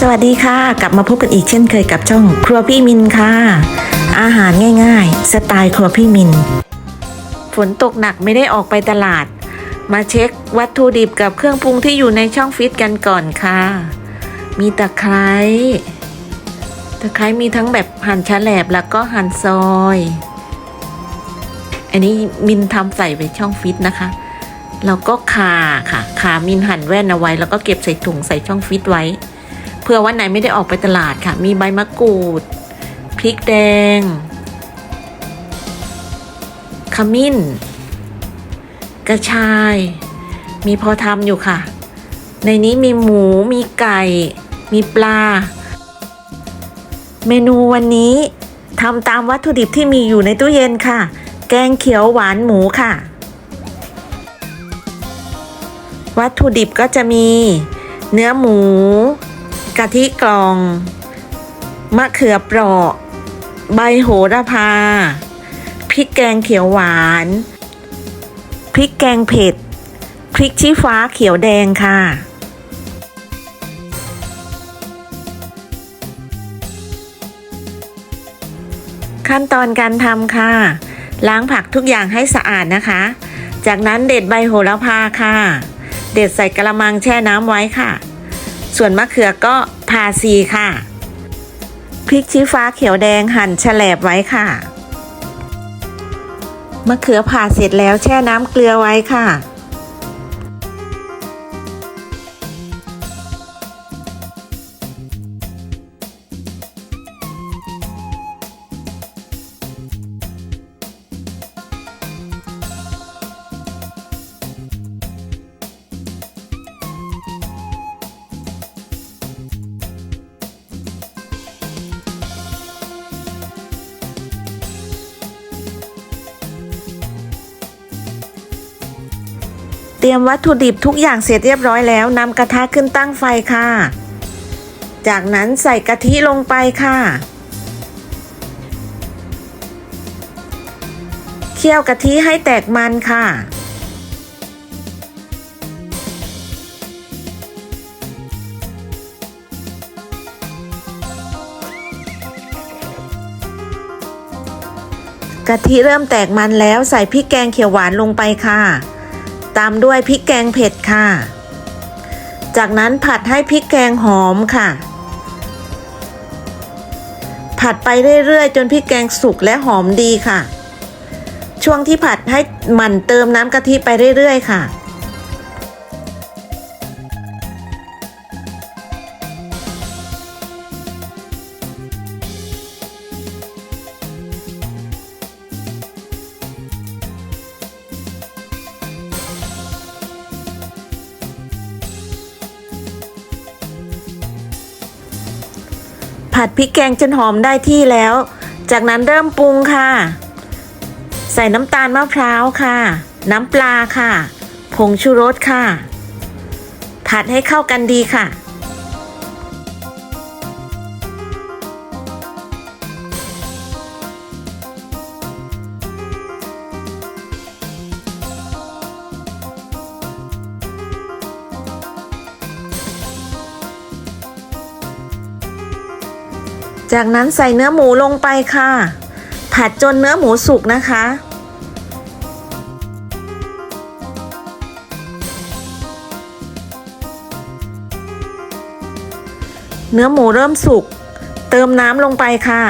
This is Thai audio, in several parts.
สวัสดีค่ะ กลับมาพบกันอีกเช่นเคยกับช่องครัวพี่มินค่ะ อาหารง่ายๆ สไตล์ครัวพี่มิน ฝนตกหนักไม่ได้ออกไปตลาด มาเช็ควัตถุดิบกับเครื่องปรุงที่อยู่ในช่องฟิตกันก่อนค่ะ มีตะไคร้ตะไคร้มีทั้งแบบหั่นฉลบแล้วก็หั่นซอย อันนี้มินทำใส่ไว้ช่องฟิตนะคะแล้วก็ขาค่ะขามินหั่นแว่นเอาไว้ แล้วก็เก็บใส่ถุงใส่ช่องฟิตไว้ เพื่อวันไหนไม่ได้ออกไปตลาดค่ะ มีใบมะกรูด พริกแดง ขมิ้น กระชาย มีพอทำอยู่ค่ะ ในนี้มีหมู มีไก่ มีปลา เมนูวันนี้ทำตามวัตถุดิบที่มีอยู่ในตู้เย็นค่ะ แกงเขียวหวานหมูค่ะ วัตถุดิบก็จะมี เนื้อหมู กะทิกล่อง มะเขือเปราะ ใบโหระพา พริกแกงเขียวหวาน พริกแกงเผ็ด พริกชี้ฟ้าเขียวแดงค่ะขั้นตอนการทำค่ะ ล้างผักทุกอย่างให้สะอาดนะคะ จากนั้นเด็ดใบโหระพาค่ะ เด็ดใส่กระมังแช่น้ำไว้ค่ะ ส่วนมะเขือก็ผ่าซีค่ะ พริกชี้ฟ้าเขียวแดงหั่นแฉลบไว้ค่ะ มะเขือผ่าเสร็จแล้วแช่น้ำเกลือไว้ค่ะ ตรียมวัตถุดิบทุกอย่างเสร็จเรียบร้อยแล้วนำกระทะขึ้นตั้งไฟค่ะ จากนั้นใส่กะทิลงไปค่ะ เคี่ยวกะทิให้แตกมันค่ะ กะทิเริ่มแตกมันแล้วใส่พริกแกงเขียวหวานลงไปค่ะ ตามด้วยพริกแกงเผ็ดค่ะ จากนั้นผัดให้พริกแกงหอมค่ะ ผัดไปเรื่อยๆ จนพริกแกงสุกและหอมดีค่ะ ช่วงที่ผัดให้หมั่นเติมน้ำกะทิไปเรื่อยๆ ค่ะ ผัดพริกแกงจนหอมได้ที่แล้ว จากนั้นเริ่มปรุงค่ะ ใส่น้ำตาลมะพร้าวค่ะ น้ำปลาค่ะ ผงชูรสค่ะ ผัดให้เข้ากันดีค่ะ จากนั้นใส่เนื้อหมูลงไปค่ะ ผัดจนเนื้อหมูสุกนะคะ เนื้อหมูเริ่มสุก เติมน้ำลงไปค่ะ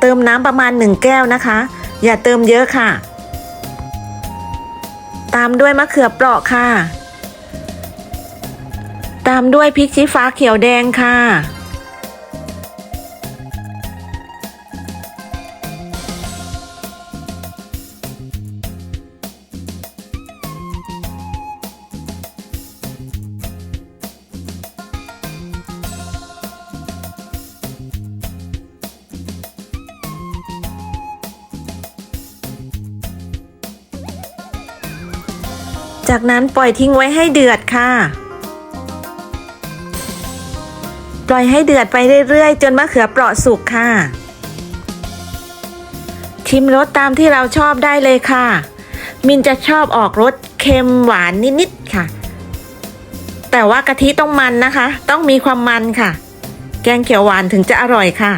เติมน้ำประมาณ1แก้วนะคะ อย่าเติมเยอะค่ะ ตามด้วยมะเขือเปราะค่ะ ตามด้วยพริกชี้ฟ้าเขียวแดงค่ะ จากนั้นปล่อยทิ้งไว้ให้เดือดค่ะ ปล่อยให้เดือดไปเรื่อยๆ จนมะเขือเปราะสุกค่ะ ชิมรสตามที่เราชอบได้เลยค่ะ มินจะชอบออกรสเค็มหวานนิดๆค่ะ แต่ว่ากะทิต้องมันนะคะ ต้องมีความมันค่ะ แกงเขียวหวานถึงจะอร่อยค่ะ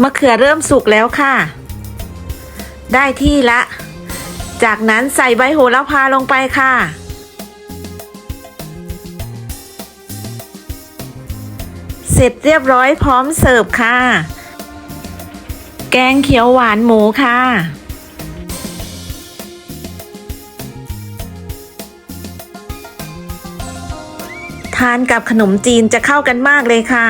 มะเขือเริ่มสุกแล้วค่ะ ได้ที่ละ จากนั้นใส่ใบโหระพาลงไปค่ะ เสร็จเรียบร้อยพร้อมเสิร์ฟค่ะ แกงเขียวหวานหมูค่ะทานกับขนมจีนจะเข้ากันมากเลยค่ะ